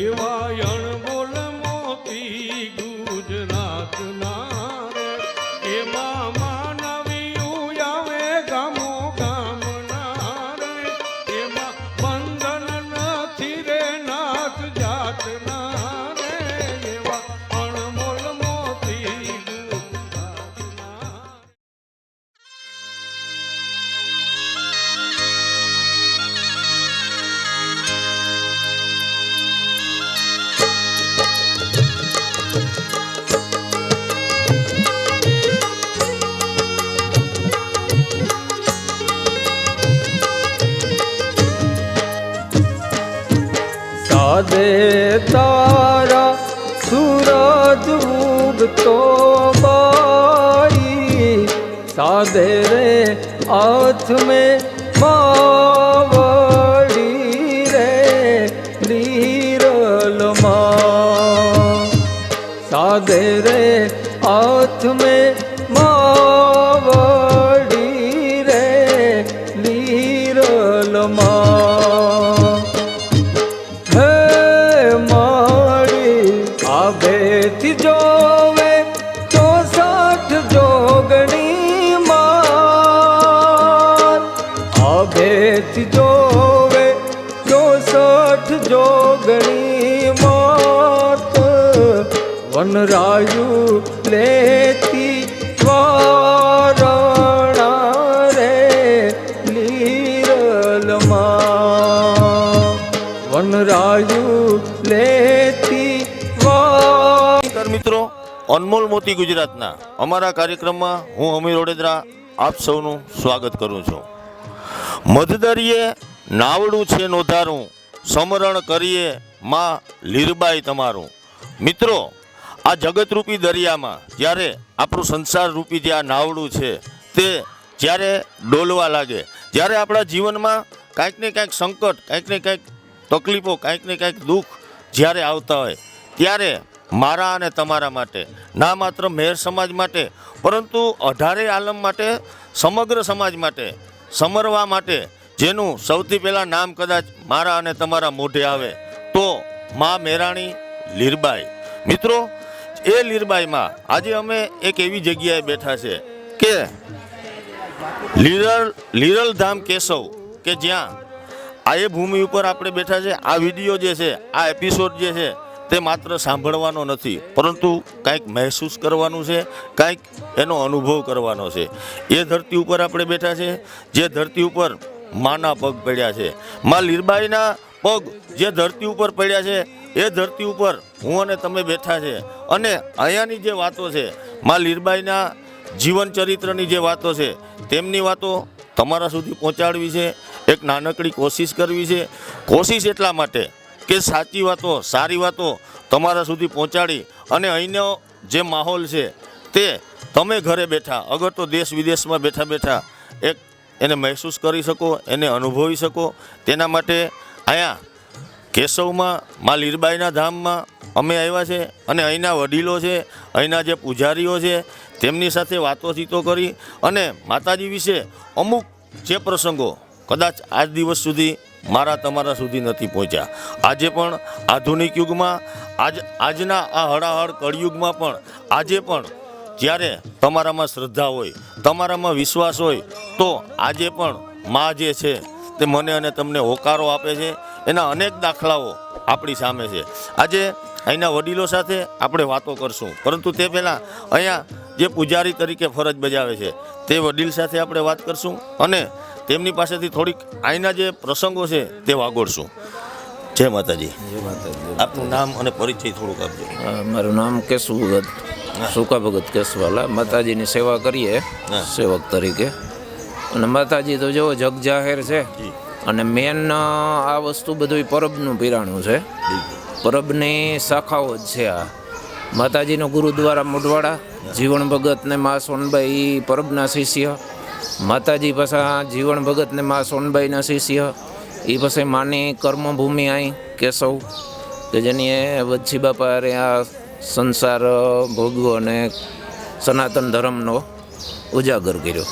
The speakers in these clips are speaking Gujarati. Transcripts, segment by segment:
એવા તારા સૂરજ ઉગતો બાઈ સાધે રે હાથ में આભેથી જોવે તો સાઠ જોગણી માં આભેથી જોવે તો સાઠ જોગણી માત વનરાયુ લેતી અનમોલ મોતી ગુજરાતના અમારા કાર્યક્રમમાં હું અમીર ઓડેદરા આપ સૌનું સ્વાગત કરું છું. મધદરીએ નાવડું છે નોધારું, સમરણ કરીએ માં લીરબાઈ તમારું. મિત્રો, આ જગતરૂપી દરિયામાં જ્યારે આપણું સંસાર રૂપી જે આ નાવડું છે તે જ્યારે ડોલવા લાગે, જ્યારે આપણા જીવનમાં કાંઈક ને કાંઈક સંકટ, કાંઈક ને કાંઈક તકલીફો, કાંઈક ને કાંઈક દુઃખ જ્યારે આવતા હોય, ત્યારે મારા અને તમારા માટે, ના માત્ર મેર સમાજ માટે, પરંતુ અઢારે આલમ માટે, સમગ્ર સમાજ માટે, સમરવા માટે, જેનું સૌથી પહેલાં નામ કદાચ મારા અને તમારા મોઢે આવે, તો મા મેરાણી લીરબાઈ. મિત્રો, એ લીરબાઈમાં આજે અમે એક એવી જગ્યાએ બેઠા છે કે લીરલ ધામ કેશવ, કે જ્યાં આ એ ભૂમિ ઉપર આપણે બેઠા છે. આ વીડિયો જે છે, આ એપિસોડ જે છે તે માત્ર સાંભળવાનો નથી, પરંતુ કંઈક મહેસૂસ કરવાનું છે, કંઈક એનો અનુભવ કરવાનો છે. એ ધરતી ઉપર આપણે બેઠા છે, જે ધરતી ઉપર માના પગ પડ્યા છે. માં લીરબાઈના પગ જે ધરતી ઉપર પડ્યા છે, એ ધરતી ઉપર હું અને તમે બેઠા છે. અને અહીંયાની જે વાતો છે, માં લીરબાઈના જીવન ચરિત્રની જે વાતો છે, તેમની વાતો તમારા સુધી પહોંચાડવી છે. એક નાનકડી કોશિશ કરવી છે. કોશિશ એટલા માટે કે સાચી વાતો, સારી વાતો તમારા સુધી પહોંચાડી અને અહીંનો જે માહોલ છે તે તમે ઘરે બેઠા, અગર તો દેશ વિદેશમાં બેઠા બેઠા એક એને મહેસૂસ કરી શકો, એને અનુભવી શકો. તેના માટે અહીંયા કેશવમાં, મા લીરબાઈના ધામમાં અમે આવ્યા છે અને અહીંના વડીલો છે, અહીંના જે પૂજારીઓ છે, તેમની સાથે વાતોચીતો કરી અને માતાજી વિશે અમુક જે પ્રસંગો, કદાચ આજ દિવસ સુધી મારા તમારા સુધી નથી પહોંચ્યા. આજે પણ આધુનિક યુગમાં, આજ, આજના આ હળાહળ કળિયુગમાં પણ, આજે પણ જ્યારે તમારામાં શ્રદ્ધા હોય, તમારામાં વિશ્વાસ હોય, તો આજે પણ મા જે છે, તે મને અને તમને હોકારો આપે છે, એના અનેક દાખલાઓ આપણી સામે છે. આજે અહીંના વડીલો સાથે આપણે વાતો કરશું. પરંતુ તે પહેલાં અહીંયા જે પૂજારી તરીકે ફરજ બજાવે છે, તે વડીલ સાથે આપણે વાત કરશું અને તેમની પાસેથી થોડીક આઈના જે પ્રસંગો છે તે વાગોડશું જય માતાજી. જય માતાજી. આપનું નામ અને પરિચય થોડુંક આપજો. મારું નામ કેશુ ભગત સુકા ભગત કેશવાલા માતાજીની સેવા કરીએ સેવક તરીકે. અને માતાજી તો જો જગ જાહેર છે અને મેન આ વસ્તુ બધું પરબનું પીરાણું છે. પરબની શાખાઓ જ છે આ. માતાજીનો ગુરુદ્વારા મોઢવાડા જીવણ ભગત ને મા સોનબાઈ પરબના શિષ્ય. માતાજી પાછા જીવણ ભગતને મા સોનબાઈના શિષ્ય. એ પછી માની કર્મભૂમિ અહીં કેશવ, કે જેની એ વચ્છી બાપા હારે આ સંસાર ભોગવો અને સનાતન ધર્મનો ઉજાગર કર્યો.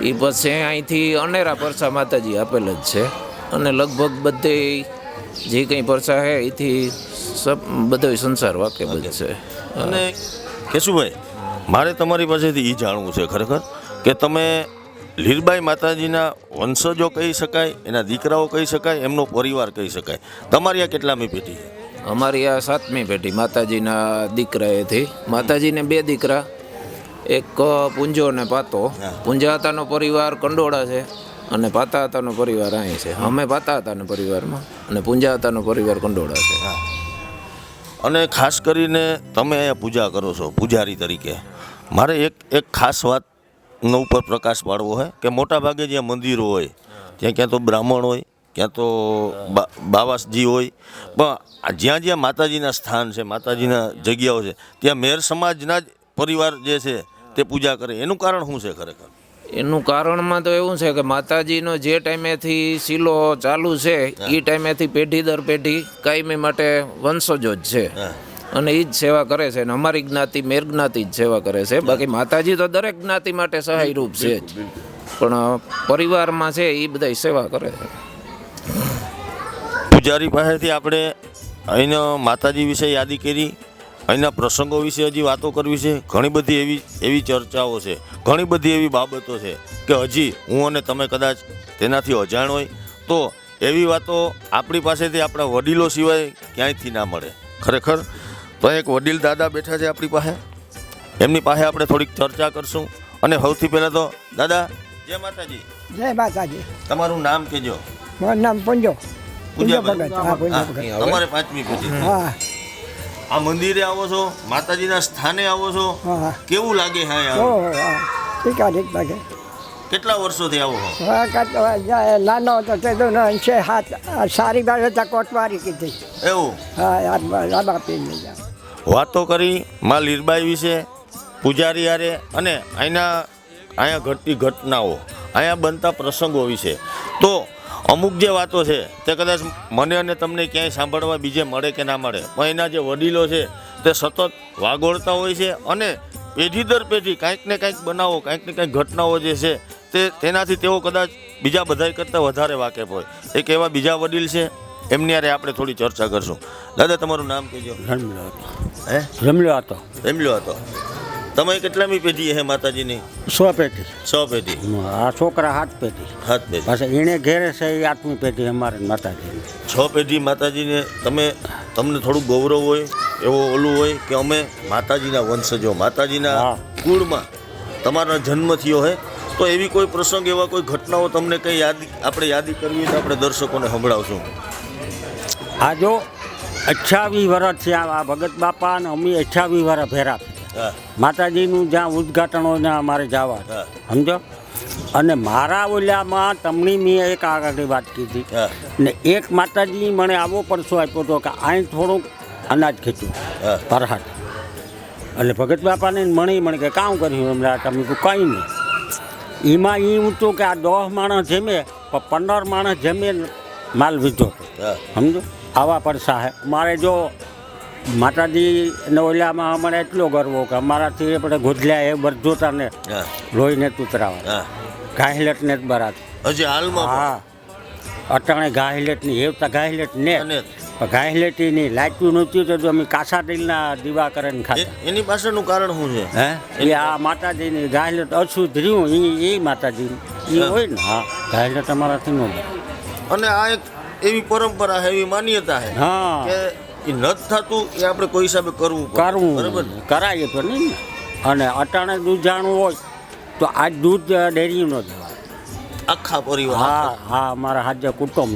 એ પછી અહીંથી અનેરા પરસા માતાજી આપેલ જ છે. અને લગભગ બધે જે કંઈ પરસા હે એથી સબ બધો સંસાર વાકેબલ છે. અને કેશુભાઈ, મારે તમારી પાસેથી એ જાણવું છે ખરેખર? કે તમે લીરબાઈ માતાજીના વંશજો કહી શકાય એના દીકરાઓ કહી શકાય એમનો પરિવાર કહી શકાય. તમારી આ કેટલામી પેઢી? અમારી આ સાતમી પેઢી માતાજીના દીકરાએથી. માતાજીને બે દીકરા એક પૂંજો અને પાતો. પૂંજા હતાનો પરિવાર કંડોળા છે અને પાતા હતાનો પરિવાર અહીં છે. અમે પાતા હતાના પરિવારમાં અને પૂંજા હતાનો પરિવાર કંડોળા છે. અને ખાસ કરીને તમે અહીંયા પૂજા કરો છો પૂજારી તરીકે. મારે એક એક ખાસ વાતનો ઉપર પ્રકાશ પાડવો હોય કે મોટા ભાગે જ્યાં મંદિરો હોય ત્યાં ક્યાં તો બ્રાહ્મણ હોય ક્યાં તો બાવાસજી હોય. પણ જ્યાં જ્યાં માતાજીના સ્થાન છે માતાજીના જગ્યાઓ છે ત્યાં મેર સમાજના જ પરિવાર જે છે તે પૂજા કરે. એનું કારણ શું છે ખરેખર? એનું કારણમાં તો એવું છે કે માતાજીનો જે ટાઈમેથી શીલો ચાલુ છે એ ટાઈમેથી પેઢી દર પેઢી કાયમી માટે વંશજો જ છે. હા. અને એ જ સેવા કરે છે અને અમારી જ્ઞાતિ મેર જ્ઞાતિ જ સેવા કરે છે. બાકી માતાજી તો દરેક જ્ઞાતિ માટે સહાય રૂપ છે જ. પણ પરિવારમાં છે એ બધા સેવા કરે છે. પૂજારી પાસેથી આપણે અહીંના માતાજી વિશે યાદી કરી અહીંના પ્રસંગો વિશે હજી વાતો કરવી છે. ઘણી બધી એવી એવી ચર્ચાઓ છે. ઘણી બધી એવી બાબતો છે કે હજી હું અને તમે કદાચ તેનાથી અજાણ હોય તો એવી વાતો આપણી પાસેથી આપણા વડીલો સિવાય ક્યાંયથી ના મળે. ખરેખર તો એક વડીલ દાદા બેઠા છે આપણી પાસે. એમની પાસે આપણે થોડીક ચર્ચા કરશું. અને સૌથી પહેલાં તો દાદા જય માતાજી. જય માતાજી. તમારું નામ કહેજો. મારું નામ પુંજો. પુંજો. ભગત. તમારે પાંચમી પૂજા. હા. આ મંદિરે આવો છો માતાજીના સ્થાને આવો છો. કેવું લાગે હા યાર ઠીક લાગે. કેટલા વર્ષોથી આવો નાનો હતો તે છે હાથ સારી બાજુ કોટવારી કીધી. એવું? હા યાદ પીને જા વાતો કરી માં લીરબાઈ વિશે, પૂજારી હારે અને અહીંના અહીંયા ઘટતી ઘટનાઓ અહીંયા બનતા પ્રસંગો વિશે. તો અમુક જે વાતો છે તે કદાચ મને અને તમને ક્યાંય સાંભળવા બીજે મળે કે ના મળે, પણ એના જે વડીલો છે તે સતત વાગોળતા હોય છે અને પેઢી દર પેઢી કાંઈક ને કાંઈક બનાવો, કાંઈક ને કાંઈક ઘટનાઓ જે છે તે તેનાથી તેઓ કદાચ બીજા બધાય કરતાં વધારે વાકેફ હોય. એક એવા બીજા વડીલ છે એમની હારે આપણે થોડી ચર્ચા કરશું. દાદા તમારું નામ કહેજો. રમલો હે? રમલો હતો. રમલો હતો. તમે કેટલામી પેઢી હે માતાજીની? સો પેઢી. સો પેઢી. આ છોકરા હાથ પેટી હાથ પેઢી. પાછા એણે ઘેરે છે એ આઠમી પેઢી અમારે માતાજી છ પેઢી માતાજીને તમે તમને થોડું ગૌરવ હોય એવો ઓલું હોય કે અમે માતાજીના વંશજો માતાજીના. કુળમાં તમારો જન્મ થયો હે તો એવી કોઈ પ્રસંગ એવા કોઈ ઘટનાઓ તમને કંઈ યાદ આપણે યાદી કરવી તો આપણે દર્શકોને સંભળાવશું. આ જો અઠ્યાવીસ વર્ષ છે આ ભગત બાપા અને અમે અઠ્યાવીસ વર્ષ ભેરા. થયા. માતાજીનું જ્યાં ઉદઘાટન હોય ત્યાં અમારે જવા. સમજો? અને મારા ઓલામાં તમને મેં એક આગળની વાત કીધી. ને એક માતાજી મને આવો પરસો આપ્યો હતો કે અહીં થોડુંક અનાજ ખેંચ્યું. પરહાટ એટલે ભગત બાપાને મણી મને કે કામ કર્યું એમને તમે કહું કંઈ નહીં. એમાં એ ઊંચું કે આ દસ માણસ જમે પણ પંદર માણસ જમે માલ વીધો. સમજો? આવા પણ સાહેબ મારે જો માતાજી ને ઓલામાં અમારે એટલો ગર્વ કે અમારાથી આપણે ગોધલ્યા એ બરજોતા ને લોહીને તૂતરાવા. ને જ બરાત. હજી હાલમાં હા. અટાણે ઘાહિલેટની હેવતા ઘાહિલેટ ને ઘાહિલેટીની લાચ્યું નહોતું તો અમે કાસા તેલના દીવા કરીને ખાતા એની પાછળનું કારણ શું છે? હે? એ આ માતાજીની અશુદ્ધ રહ્યું એ એ માતાજી. એ હોય ને? હા. ગાયલેટ અમારાથી ન અને આ એક એવી પરંપરા છે એવી માન્યતા છે હા. કે એ નથી થતું એ આપણે કોઈ હિસાબે કરવું. કરવું બરાબર? કરાય તો નહીં અને અટાણે દૂધ જાણવું હોય તો આ દૂધ ડેરી ન જવાય આખા પરિવાર હા હા અમારા હાજર કુટુંબ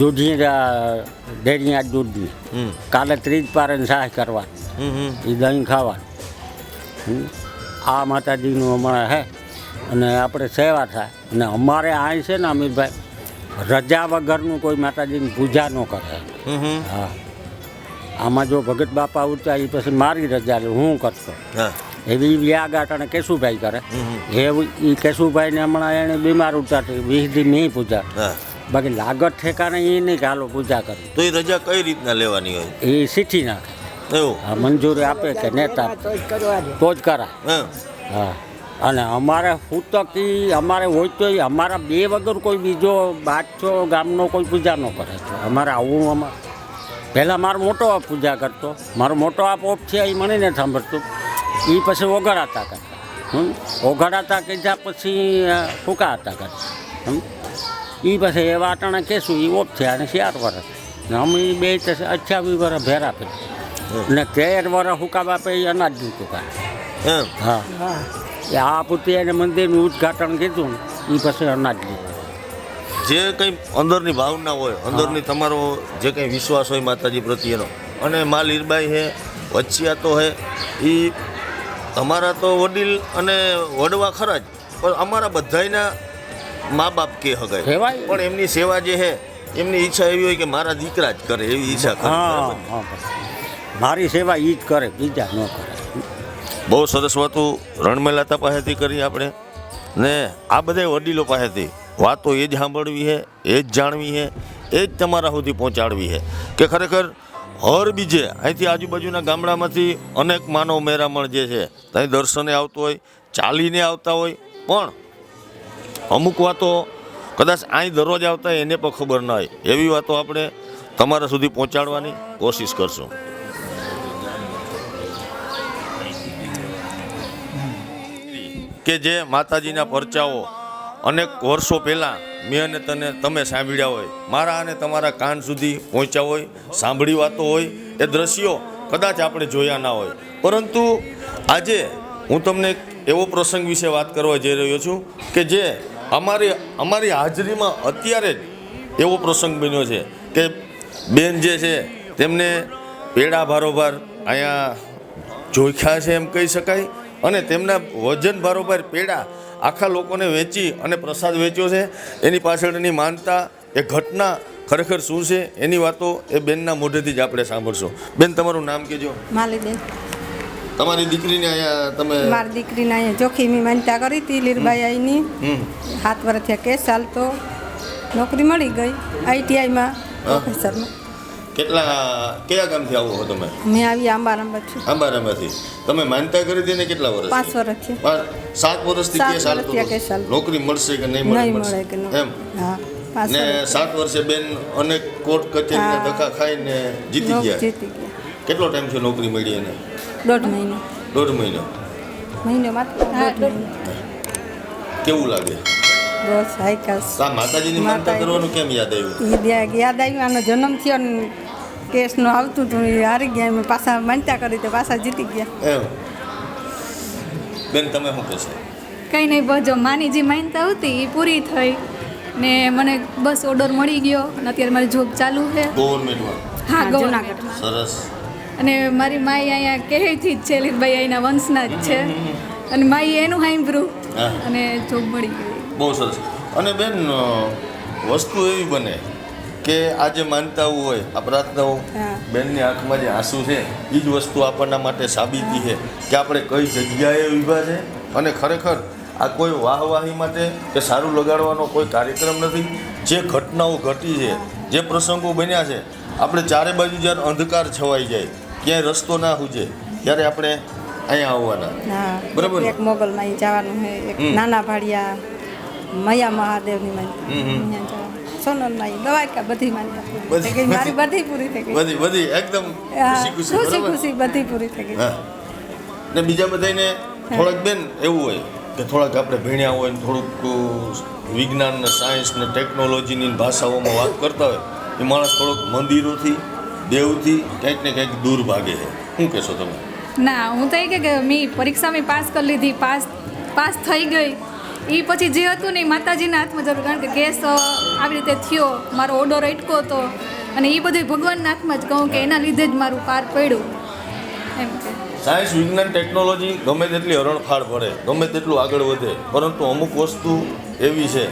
દૂધની ડેરી આ દૂધની. કાલે ત્રીજ પારે સહાય કરવાની. એ દહીં ખાવાનું. આ માતાજીનું અમારે હે અને આપણે સેવા થાય. અને અમારે અહીં છે ને અમીરભાઈ રજા વગરનું કોઈ માતાજીની પૂજા ન કરે. હા. આમાં જો ભગત બાપા ઉઠ્યા એ પછી મારી રજા લે હું કરતો. હા. એવી વ્યાગાટ અને કેશુભાઈ કરે. એ કેશુભાઈને હમણાં એને બીમાર ઉતારતી વીસ દી નહીં પૂજા. બાકી લાગત ઠેકાણે એ નહીં કે હાલો પૂજા કરી. તો એ રજા કઈ રીતના લેવાની હોય? એ સીઠી નાખે. મંજૂરી આપે કે નેતા તો જ હા. હા. અને અમારે ફૂતકી અમારે હોય તો અમારા બે વગર કોઈ બીજો બાદશો ગામનો કોઈ પૂજા ન કરે છે. અમારે આવું અમારે પહેલાં મારો મોટો આપ પૂજા કરતો. મારો મોટો આપ ઓપ છે એ મને નથી સાંભળતું. એ પછી ઓગાડાતા કરતા. હમ? ઓગાડાતા કીધા પછી ફૂંકાતા કરતા. હમ? એ પછી એવા અટાણે કહેશું એ ઓપ છે અને ચાર વર્ષ ને અમે બે અઠ્યાવીસ વર્ષ ભેરા પડી ને તેર વર્ષ હુકા બાપે એ અનાજ દીધું કાંઈ. હા. હા. એ આ એને મંદિરનું ઉદ્ઘાટન કીધું એ પછી અનાજ લીધું. જે કંઈ અંદરની ભાવના હોય અંદરની તમારો જે કંઈ વિશ્વાસ હોય માતાજી પ્રત્યેનો અને મા લીરબાઈ હે વચ્ચિયા તો હે એ તમારા તો વડીલ અને વડવા ખરા જ પણ અમારા બધાયના મા બાપ કે હગાય. કહેવાય. પણ એમની સેવા જે છે એમની ઈચ્છા એવી હોય કે મારા દીકરા જ કરે એવી ઈચ્છા હા હા મારી સેવા એ જ કરે બીજા ન કરે. બહુ સરસ વાતો રણમેલાતા પાસેથી કરી આપણે. ને આ બધા વડીલો પાસેથી વાતો એ જ સાંભળવી છે એ જ જાણવી છે એ જ તમારા સુધી પહોંચાડવી છે કે ખરેખર હર બીજે અહીંથી આજુબાજુના ગામડામાંથી અનેક માનવ મેરામણ જે છે, ત્યાં દર્શને આવતો હોય, ચાલીને આવતા હોય, પણ અમુક વાતો કદાચ અહીં દરરોજ આવતા હોય, એને પણ ખબર ન હોય. એવી વાતો આપણે તમારા સુધી પહોંચાડવાની કોશિશ કરશું. કે જે માતાજીના પરચાઓ અનેક વર્ષો પહેલાં મેં અને તને તમે સાંભળ્યા હોય. મારા અને તમારા કાન સુધી પહોંચ્યા હોય, સાંભળી વાતો હોય, એ દ્રશ્યો કદાચ આપણે જોયા ના હોય. પરંતુ આજે હું તમને એવો પ્રસંગ વિશે વાત કરવા જઈ રહ્યો છું કે જે અમારી અમારી હાજરીમાં અત્યારે જ એવો પ્રસંગ બન્યો છે કે બેન જે છે, તેમને પેડા ભારોભાર અહીંયા જોખ્યા છે એમ કહી શકાય અને તેમના વજન બરોબર પેડા આખા લોકોને વેચી અને પ્રસાદ વેચ્યો છે. એની પાછળની માનતા એ ઘટના ખરેખર શું છે? એની વાતો એ બેનના મોઢેથી જ આપણે સાંભળશું. બેન તમારું નામ કહેજો. માલીબેન તમારી દીકરીને અહીંયા તમે મારી દીકરીને અહીંયા જોખીમી માનતા કરી હતી લીરબાઈ આઈની. સાત થયા કેસ ચાલતો. નોકરી મળી ગઈ આઈટીઆઈમાં પ્રોફેસરમાં કેટલા કયા ગામથી આવો છો તમે? મેં આવી આંબારામથી આંબારામાંથી તમે માનતા કરી હતી ને કેટલા વર્ષ પાંચ વર્ષ થયા સાત વર્ષથી સાત વર્ષથી હતો. હાલતો. નોકરી મળશે કે નહીં મળે? મળશે. કે એમ? ને સાત વર્ષે બેન અનેક કોર્ટ કચેરીના. ધક્કા ખાઈને જીતી ગયા. જીતી ગયા. કેટલો ટાઈમ છે નોકરી મળી એને? દોઢ મહિનો. દોઢ મહિનો. મહિનો માત્ર દોઢ મહિનો. કેવું લાગે? બસ હાઈકાસ આ માતાજીની માનતા કરવાનું કેમ યાદ આવ્યું? યાદ આવ્યું આનો જન્મ થયો ને કેસનું આવતું હતું એ હારી ગયા પાછા માનતા કરી તો પાછા જીતી ગયા. બેન તમે શું કહેશો કંઈ નહીં બસ જો માની જે માનતા હતી એ પૂરી થઈ ને મને બસ ઓર્ડર મળી ગયો અને અત્યારે મારી જોબ ચાલુ છે. ગવર્મેન્ટમાં? હા હા, ગવર્મેન્ટમાં સરસ. અને મારી માઈ અહીંયા કહેથી જ છે લીલભાઈ અહીંના વંશના જ છે. અને માઈ એનું સાંભળ્યું હા. અને જોબ મળી ગઈ. બહુ સરસ. અને બેન વસ્તુ એવી બને કે આ જે માનતાઓ હોય આ પ્રાર્થનાઓ બેનની આંખમાં જે આંસુ છે એ જ વસ્તુ આપણના માટે સાબિતી છે કે આપણે કઈ જગ્યાએ ઊભા છે અને ખરેખર આ કોઈ વાહવાહી માટે કે સારું લગાડવાનો કોઈ કાર્યક્રમ નથી. જે ઘટનાઓ ઘટી છે જે પ્રસંગો બન્યા છે આપણે ચારે બાજુ જ્યારે અંધકાર છવાઈ જાય ક્યાંય રસ્તો ના હુજે ત્યારે આપણે અહીંયા આવવાના. બરાબર એક મોગલમાં જવાનું છે નાના ભાડિયા મયા મહાદેવની માન્યતા હમ, હમ. અહીંયા જવાનું સોનલમાં ઈ દવાકા બધી માન્યતા થઈ ગઈ. મારી બધી. પૂરી થઈ ગઈ. બધી બધી એકદમ ખુશી ખુશી ખુશી બધી પૂરી થઈ ગઈ. ને બીજા બધાને થોડાક બેન એવું હોય કે થોડાક આપણે ભણ્યા હોય ને થોડુંક વિજ્ઞાન ને સાયન્સ ને ટેકનોલોજીની ભાષાઓમાં વાત કરતા હોય એ માણસ થોડોક મંદિરોથી દેવથી કંઈક ને કંઈક દૂર ભાગે છે. શું કહેશો તમે? ના હું તો એ કે કે મેં પરીક્ષા મેં પાસ કરી લીધી પાસ પાસ થઈ ગઈ. એ પછી જે હતું ને એ માતાજીના હાથમાં જરૂર કારણ કે ગેસ આવી રીતે થયો મારો ઓર્ડર અટકો હતો. અને એ બધું ભગવાનના હાથમાં જ કહું કે એના લીધે જ મારું પાર પડ્યું. એમ કે. સાયન્સ વિજ્ઞાન ટેકનોલોજી ગમે તેટલી હરણફાળ પડે ગમે તેટલું આગળ વધે પરંતુ અમુક વસ્તુ એવી છે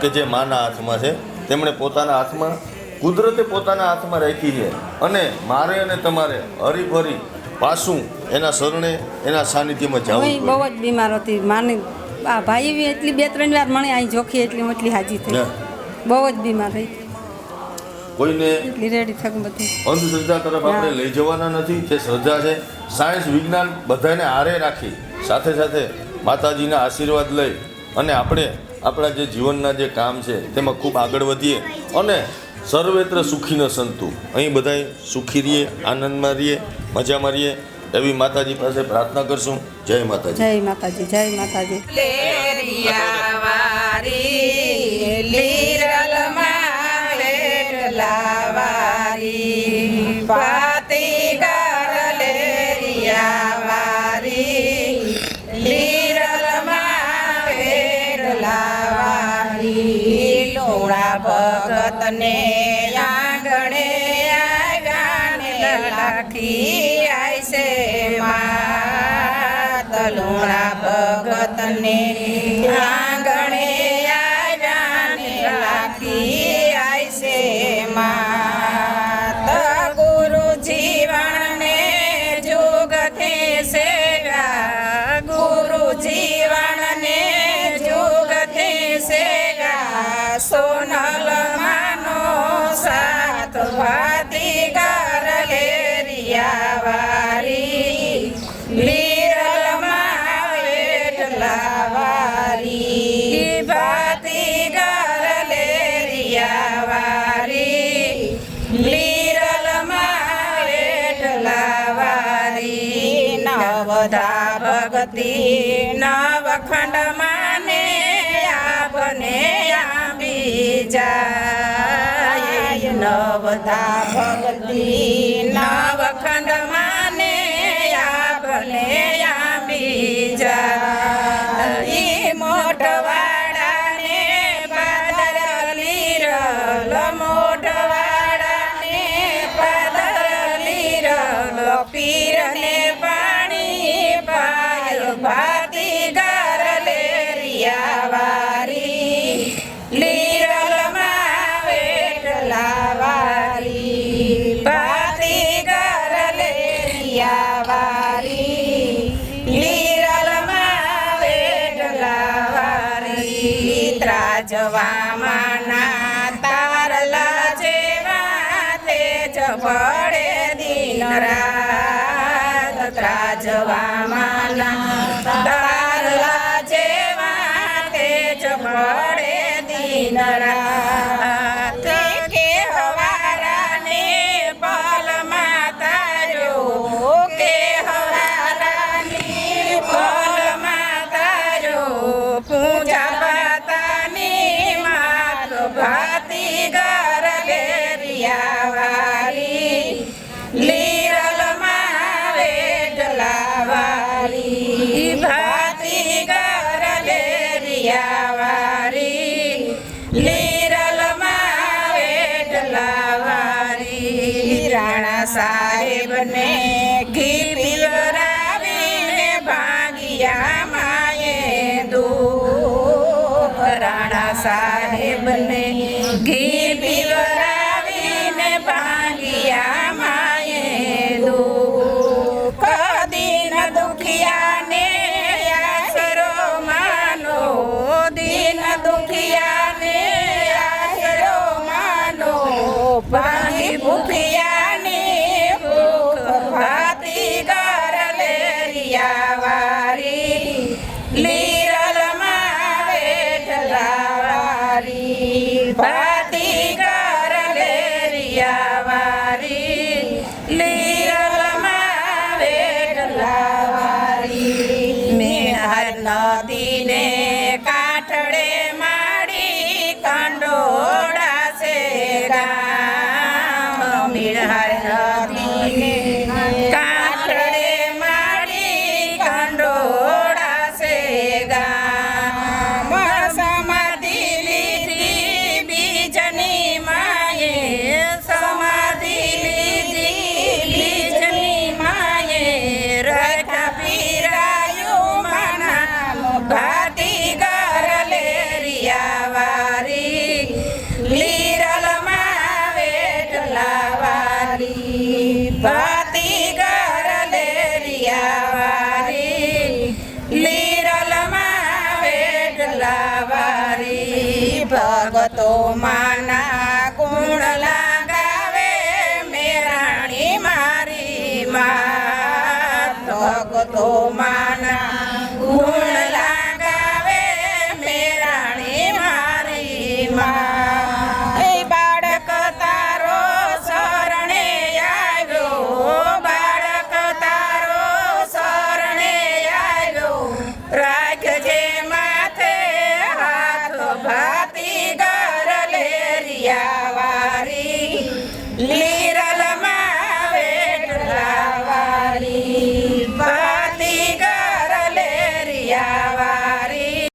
કે જે માના હાથમાં છે તેમણે પોતાના હાથમાં કુદરતે પોતાના હાથમાં રાખી છે. અને મારે અને તમારે હરીફરી પાછું એના શરણે એના સાનિધ્યમાં હું જવું ઈ બહુ જ બીમાર હતી માની આ ભાઈ એટલી બે ત્રણ વાર મને અહીં જોખી એટલી મોટલી હાજી થઈ. બહુ જ બીમાર રહી. કોઈને એટલી રેડી થક બધી. અંધશ્રદ્ધા તરફ આપણે લઈ જવાના નથી જે શ્રદ્ધા છે સાયન્સ વિજ્ઞાન બધાને આરે રાખી સાથે સાથે માતાજીના આશીર્વાદ લઈ અને આપણે આપણા જે જીવનના જે કામ છે તેમાં ખૂબ આગળ વધીએ અને સર્વેત્ર સુખી ન સંતુ. અહીં બધાય સુખી રહીએ આનંદમાં રહીએ મજામાં રહીએ. એવી માતાજી પાસે પ્રાર્થના કરશું. જય માતાજી. જય માતાજી જય માતાજી. લીરલ મા લાવારી તને આંગણે આવ્યાને રાખી આઈશે માત. ગુરુ જીવનને જોગથે સેવ્યા ગુરુ જીવનને સોનલ ಈ ಬಾತಿಗಾರಲೇರಿಯವಾರಿ લીરલ મારેટલાવારી નવધા ભક્તિ નવખંડ માને આપને આપી જાય નવધા ભક્તિ નવખંડ માને પડે દિન રાત ત્રાજવામાં વારી લીરલ માવેટલા વારી રાણા સાહેબને ઘી પીવરાવીને ભાગ્યા માયે દો રાણા સાહેબને ઘી Okay. તો માના ગુણ લગાવે મેરાણી મારી મા તો મા